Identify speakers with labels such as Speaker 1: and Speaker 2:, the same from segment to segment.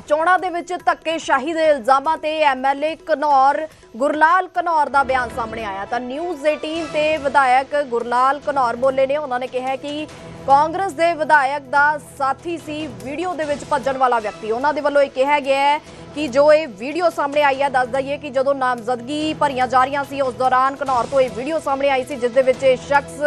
Speaker 1: ਚੋਣਾਂ ਦੇ ਵਿੱਚ ਧੱਕੇਸ਼ਾਹੀ ਦੇ ਇਲਜ਼ਾਮਾਂ ਤੇ ਐਮਐਲਏ ਘਨੌਰ, ਗੁਰਲਾਲ ਘਨੌਰ ਦਾ ਬਿਆਨ ਸਾਹਮਣੇ ਆਇਆ। ਤਾਂ ਨਿਊਜ਼ 18 ਤੇ ਵਿਧਾਇਕ ਗੁਰਲਾਲ ਘਨੌਰ ਬੋਲੇ ਨੇ, ਉਹਨਾਂ ਨੇ ਕਿਹਾ ਕਿ ਕਾਂਗਰਸ ਦੇ ਵਿਧਾਇਕ ਦਾ ਸਾਥੀ ਸੀ, ਵੀਡੀਓ ਦੇ ਵਿੱਚ ਭੱਜਣ ਵਾਲਾ ਵਿਅਕਤੀ। ਉਹਨਾਂ ਦੇ ਵੱਲੋਂ ਇਹ ਕਿਹਾ ਗਿਆ ਹੈ ਕਿ ਜੋ ਇਹ ਵੀਡੀਓ ਸਾਹਮਣੇ ਆਈ ਹੈ, ਦੱਸ ਦਈਏ ਕਿ ਜਦੋਂ ਨਾਮਜ਼ਦਗੀ ਭਰੀਆਂ ਜਾ ਰਹੀਆਂ ਸੀ, ਉਸ ਦੌਰਾਨ ਘਨੌਰ ਤੋਂ ਇਹ ਵੀਡੀਓ ਸਾਹਮਣੇ ਆਈ ਸੀ, ਜਿਸ ਦੇ ਵਿੱਚ ਇਹ ਸ਼ਖਸ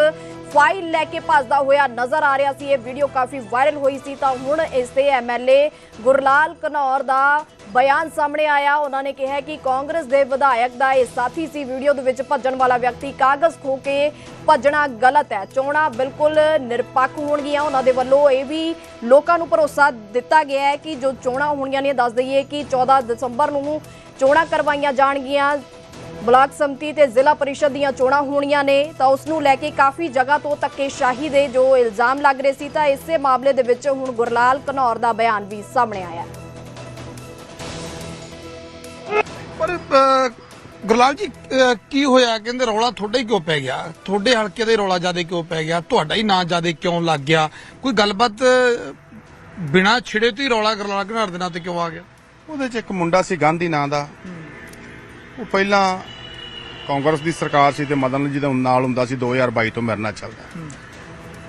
Speaker 1: ਫਾਈਲ ਲੈ ਕੇ ਭੱਜਦਾ ਹੋਇਆ ਨਜ਼ਰ ਆ ਰਿਹਾ ਸੀ। ਇਹ ਵੀਡੀਓ ਕਾਫੀ ਵਾਇਰਲ ਹੋਈ ਸੀ ਤਾਂ ਹੁਣ ਇਸ ਤੇ ਐਮਐਲਏ ਗੁਰਲਾਲ ਘਨੌਰ ਦਾ ਬਿਆਨ ਸਾਹਮਣੇ ਆਇਆ। ਉਹਨਾਂ ਨੇ ਕਿਹਾ ਕਿ ਕਾਂਗਰਸ ਦੇ ਵਿਧਾਇਕ ਦਾ ਇਹ ਸਾਥੀ ਸੀ। ਵੀਡੀਓ ਦੇ ਵਿੱਚ ਭੱਜਣ ਵਾਲਾ ਵਿਅਕਤੀ ਕਾਗਜ਼ ਖੋ ਕੇ ਭੱਜਣਾ ਗਲਤ ਹੈ। ਚੋਣਾਂ ਬਿਲਕੁਲ ਨਿਰਪੱਖ ਹੋਣਗੀਆਂ। ਉਹਨਾਂ ਦੇ ਵੱਲੋਂ ਇਹ ਵੀ ਲੋਕਾਂ ਨੂੰ ਭਰੋਸਾ ਦਿੱਤਾ ਗਿਆ ਹੈ ਕਿ ਜੋ ਚੋਣਾਂ ਹੋਣਗੀਆਂ ਨੇ ਦੱਸ ਦਈਏ ਕਿ 14 ਦਸੰਬਰ ਨੂੰ ਚੋਣਾਂ ਕਰਵਾਈਆਂ ਜਾਣਗੀਆਂ। ਬਲਾਕ ਸੰਮਤੀ ਤੇ ਜ਼ਿਲ੍ਹਾ ਪਰਿਸ਼ਦ ਦੀਆਂ ਚੋਣਾਂ ਹੋਣੀਆਂ ਨੇ ਤਾਂ ਉਸ ਨੂੰ ਲੈ ਕੇ ਕਾਫੀ ਜਗ੍ਹਾ ਤੋਂ ਧੱਕੇਸ਼ਾਹੀ ਦੇ ਜੋ ਇਲਜ਼ਾਮ ਲੱਗ ਰਹੇ ਸੀ ਤਾਂ ਇਸੇ ਮਾਮਲੇ ਦੇ ਵਿੱਚ ਹੁਣ ਗੁਰਲਾਲ ਘਨੌਰ ਦਾ ਬਿਆਨ ਵੀ ਸਾਹਮਣੇ ਆਇਆ।
Speaker 2: ਪਰ ਗੁਰਲਾਲ ਜੀ ਕੀ ਹੋਇਆ? ਕਹਿੰਦੇ ਰੌਲਾ ਤੁਹਾਡਾ ਹੀ ਕਿਉਂ ਪੈ ਗਿਆ? ਤੁਹਾਡੇ ਹਲਕੇ ਦਾ ਹੀ ਰੌਲਾ ਜ਼ਿਆਦਾ ਕਿਉਂ ਪੈ ਗਿਆ? ਤੁਹਾਡਾ ਹੀ ਨਾਂ ਜ਼ਿਆਦਾ ਕਿਉਂ ਲੱਗ ਗਿਆ? ਕੋਈ ਗੱਲਬਾਤ ਬਿਨਾਂ ਛਿੜੇ ਤੋਂ ਹੀ ਰੌਲਾ ਗੁਰਲਾਲ ਘਨਾੜ ਦੇ ਨਾਂ ਤੇ ਕਿਉਂ ਆ ਗਿਆ?
Speaker 3: ਉਹਦੇ ਚ ਇੱਕ ਮੁੰਡਾ ਸੀ ਗਾਂਧੀ ਨਾਂ ਦਾ। ਉਹ ਪਹਿਲਾਂ ਕਾਂਗਰਸ ਦੀ ਸਰਕਾਰ ਸੀ ਤੇ ਮਦਨ ਜੀ ਦਾ ਨਾਲ ਹੁੰਦਾ ਸੀ 2022 ਤੋਂ ਮੇਰੇ ਨਾਲ ਚੱਲਦਾ।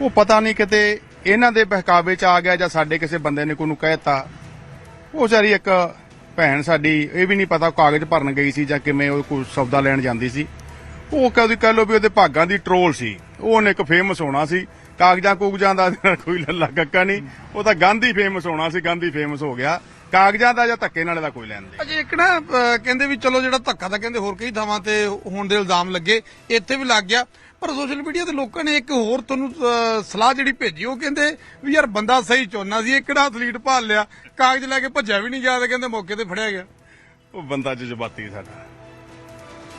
Speaker 3: ਉਹ ਪਤਾ ਨਹੀਂ ਕਿਤੇ ਇਹਨਾਂ ਦੇ ਬਹਿਕਾਵੇ ਚ ਆ ਗਿਆ ਜਾਂ ਸਾਡੇ ਕਿਸੇ ਬੰਦੇ ਨੇ ਕੋਈ ਨੂੰ ਕਹਿਤਾ ਉਹ ਵਿਚਾਰੀ ਇੱਕ ਭੈਣ ਸਾਡੀ ਇਹ ਵੀ ਨਹੀਂ ਪਤਾ ਕਾਗਜ਼ ਭਰਨ ਗਈ ਸੀ ਜਾਂ ਕਿਵੇਂ ਉਹ ਕੋਈ ਸੌਦਾ ਲੈਣ ਜਾਂਦੀ ਸੀ। ਉਹ ਕਹਦੀ ਕਹਿ ਲੋ ਵੀ ਉਹਦੇ ਭਾਗਾਂ ਦੀ ਟਰੋਲ ਸੀ। ਉਹਨੇ ਇੱਕ ਫੇਮਸ ਹੋਣਾ ਸੀ। ਕਾਗਜ਼ਾਂ ਕੂਗਜ਼ਾਂ ਦਾ ਕੋਈ ਲੱਲਾ ਕੱਕਾ ਨਹੀਂ। ਉਹ ਤਾਂ ਗਾਂਧੀ ਫੇਮਸ ਹੋਣਾ ਸੀ ਗਾਂਧੀ ਫੇਮਸ ਹੋ ਗਿਆ। ਕਾਗਜ਼ਾਂ ਦਾ ਜਾਂ ਧੱਕੇ ਨਾਲ ਦਾ ਕੋਈ ਲੈਣ ਦੇ
Speaker 2: ਅਜੇ ਇੱਕ ਨਾ ਅਹ, ਕਹਿੰਦੇ ਵੀ ਚਲੋ ਜਿਹੜਾ ਧੱਕਾ ਤਾਂ ਕਹਿੰਦੇ ਹੋਰ ਕਈ ਥਾਵਾਂ ਤੇ ਹੋਣ ਦੇ ਇਲਜ਼ਾਮ ਲੱਗੇ ਇੱਥੇ ਵੀ ਲੱਗ ਗਿਆ। ਪਰ ਸੋਸ਼ਲ ਮੀਡੀਆ ਤੇ ਲੋਕਾਂ ਨੇ ਇੱਕ ਹੋਰ ਤੁਹਾਨੂੰ ਅਹ, ਸਲਾਹ ਜਿਹੜੀ ਭੇਜੀ ਉਹ ਕਹਿੰਦੇ ਵੀ ਯਾਰ ਬੰਦਾ ਸਹੀ ਚੁਣਨਾ ਸੀ ਇਹ ਕਿਹੜਾ ਅਥਲੀਟ ਭਾਲ ਲਿਆ? ਕਾਗਜ਼ ਲੈ ਕੇ ਭੱਜਿਆ ਵੀ ਨਹੀਂ ਗਿਆ ਤੇ ਕਹਿੰਦੇ ਮੌਕੇ ਤੇ ਫੜਿਆ ਗਿਆ।
Speaker 3: ਉਹ ਬੰਦਾ ਜਜ਼ਬਾਤੀ ਸਾਡਾ।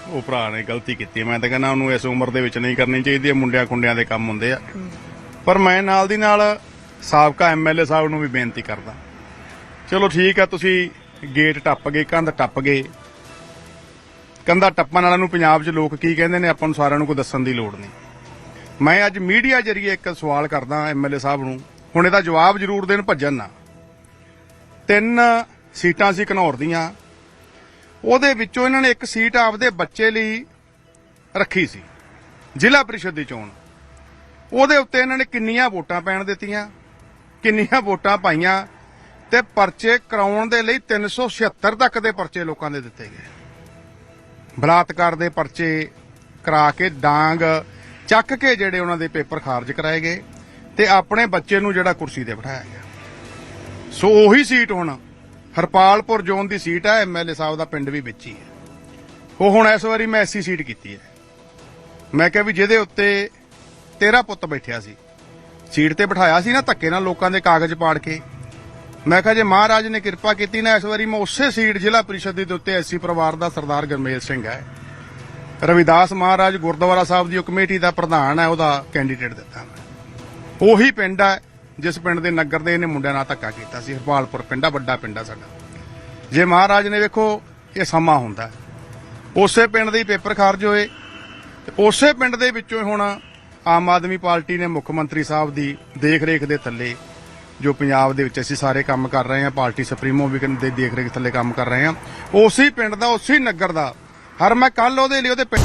Speaker 3: ਉਹ ਭਰਾ ਨੇ ਗਲਤੀ ਕੀਤੀ ਮੈਂ ਤਾਂ ਕਹਿੰਦਾ ਉਹਨੂੰ ਇਸ ਉਮਰ ਦੇ ਵਿੱਚ ਨਹੀਂ ਕਰਨੀ ਚਾਹੀਦੀ ਇਹ ਮੁੰਡਿਆਂ ਖੁੰਡਿਆਂ ਦੇ ਕੰਮ ਹੁੰਦੇ ਆ। ਪਰ ਮੈਂ ਨਾਲ ਦੀ ਨਾਲ ਸਾਬਕਾ ਐਮਐਲਏ ਸਾਹਿਬ ਨੂੰ ਵੀ ਬੇਨਤੀ ਕਰਦਾ। ਚਲੋ ਠੀਕ ਆ, ਤੁਸੀਂ ਗੇਟ ਟੱਪ ਗਏ, ਕੰਧ ਟੱਪ ਗਏ। ਕੰਧਾ ਟੱਪਣ ਵਾਲਿਆਂ ਨੂੰ ਪੰਜਾਬ 'ਚ ਲੋਕ ਕੀ ਕਹਿੰਦੇ ਨੇ, ਆਪਾਂ ਨੂੰ ਸਾਰਿਆਂ ਨੂੰ ਕੋਈ ਦੱਸਣ ਦੀ ਲੋੜ ਨਹੀਂ। ਮੈਂ ਅੱਜ ਮੀਡੀਆ ਜਰੀਏ ਇੱਕ ਸਵਾਲ ਕਰਦਾ ਐਮਐਲਏ ਸਾਹਿਬ ਨੂੰ, ਹੁਣ ਇਹਦਾ ਜਵਾਬ ਜ਼ਰੂਰ ਦੇਣ, ਭੱਜਣ ਨਾ। ਤਿੰਨ ਸੀਟਾਂ ਸੀ ਘਨੌਰ ਦੀਆਂ, ਉਹਦੇ ਵਿੱਚੋਂ ਇਹਨਾਂ ਨੇ ਇੱਕ ਸੀਟ ਆਪਦੇ ਬੱਚੇ ਲਈ ਰੱਖੀ ਸੀ, ਜ਼ਿਲ੍ਹਾ ਪ੍ਰੀਸ਼ਦ ਦੀ ਚੋਣ। ਉਹਦੇ ਉੱਤੇ ਇਹਨਾਂ ਨੇ ਕਿੰਨੀਆਂ ਵੋਟਾਂ ਪੈਣ ਦਿੱਤੀਆਂ, ਕਿੰਨੀਆਂ ਵੋਟਾਂ ਪਾਈਆਂ ਤੇ ਪਰਚੇ ਕਰਾਉਣ ਦੇ ਲਈ 376 ਤੱਕ ਦੇ ਪਰਚੇ ਲੋਕਾਂ ਦੇ ਦਿੱਤੇ ਗਏ। ਬਲਾਤਕਾਰ ਦੇ ਪਰਚੇ ਕਰਾ ਕੇ ਡਾਂਗ ਚੱਕ ਕੇ ਜਿਹੜੇ ਉਹਨਾਂ ਦੇ ਪੇਪਰ ਖਾਰਜ ਕਰਾਏ ਗਏ ਤੇ ਆਪਣੇ ਬੱਚੇ ਨੂੰ ਜਿਹੜਾ ਕੁਰਸੀ ਤੇ ਬਿਠਾਇਆ ਗਿਆ। ਸੋ ਉਹੀ ਸੀਟ ਹੁਣ ਹਰਪਾਲਪੁਰ ਜ਼ੋਨ ਦੀ ਸੀਟ ਹੈ ਐਮਐਲਏ ਸਾਹਿਬ ਦਾ ਪਿੰਡ ਵੀ ਵਿੱਚ ਹੀ ਹੈ। ਉਹ ਹੁਣ ਇਸ ਵਾਰੀ ਮੈਂ ਐਸੀ ਸੀਟ ਕੀਤੀ ਹੈ। ਮੈਂ ਕਿਹਾ ਵੀ ਜਿਹਦੇ ਉੱਤੇ ਤੇਰਾ ਪੁੱਤ ਬੈਠਿਆ ਸੀ, ਸੀਟ ਤੇ ਬਿਠਾਇਆ ਸੀ ਨਾ ਧੱਕੇ ਨਾਲ ਲੋਕਾਂ ਦੇ ਕਾਗਜ਼ ਪਾੜ ਕੇ। ਮੈਂ ਕਿਹਾ ਜੇ ਮਹਾਰਾਜ ਨੇ ਕਿਰਪਾ ਕੀਤੀ ਨਾ, ਇਸ ਵਾਰੀ ਮੈਂ ਉਸੇ ਸੀਟ ਜ਼ਿਲ੍ਹਾ ਪਰਿਸ਼ਦ ਦੇ ਉੱਤੇ ਐਸੀ ਪਰਿਵਾਰ ਦਾ ਸਰਦਾਰ ਗਰਮੇਲ ਸਿੰਘ ਹੈ। ਰਵਿਦਾਸ ਮਹਾਰਾਜ ਗੁਰਦੁਆਰਾ ਸਾਹਿਬ ਦੀ ਉਹ ਕਮੇਟੀ ਦਾ ਪ੍ਰਧਾਨ ਹੈ, ਉਹਦਾ ਕੈਂਡੀਡੇਟ ਦਿੱਤਾ ਮੈਂ। ਉਹੀ ਪਿੰਡ ਹੈ, ਜਿਸ ਪਿੰਡ ਦੇ ਨਗਰ ਦੇ ਇਹਨੇ ਮੁੰਡਿਆਂ ਨਾਲ ਧੱਕਾ ਕੀਤਾ ਸੀ, ਹਰਪਾਲਪੁਰ ਪਿੰਡਾ ਵੱਡਾ ਪਿੰਡ ਆ ਸਾਡਾ। ਜੇ ਮਹਾਰਾਜ ਨੇ ਵੇਖੋ, ਇਹ ਸਮਾਂ ਹੁੰਦਾ ਉਸੇ ਪਿੰਡ ਦੇ ਪੇਪਰ ਖਾਰਜ ਹੋਏ, ਤੇ ਉਸੇ ਪਿੰਡ ਦੇ ਵਿੱਚੋਂ ਹੁਣ ਆਮ ਆਦਮੀ ਪਾਰਟੀ ਨੇ ਮੁੱਖ ਮੰਤਰੀ ਸਾਹਿਬ ਦੀ ਦੇਖ ਰੇਖ ਦੇ ਥੱਲੇ ਜੋ ਪੰਜਾਬ ਦੇ ਵਿੱਚ ਅਸੀਂ ਸਾਰੇ ਕੰਮ ਕਰ ਰਹੇ ਹਾਂ, ਪਾਰਟੀ ਸੁਪਰੀਮੋ ਵੀ ਦੇ ਦੇਖ ਰੇਖ ਥੱਲੇ ਕੰਮ ਕਰ ਰਹੇ ਹਾਂ। ਉਸੇ ਪਿੰਡ ਦਾ, ਉਸੇ ਨਗਰ ਦਾ। ਹਰ ਮੈਂ ਕੱਲ ਉਹਦੇ ਲਈ ਉਹਦੇ ਪਿੰਡ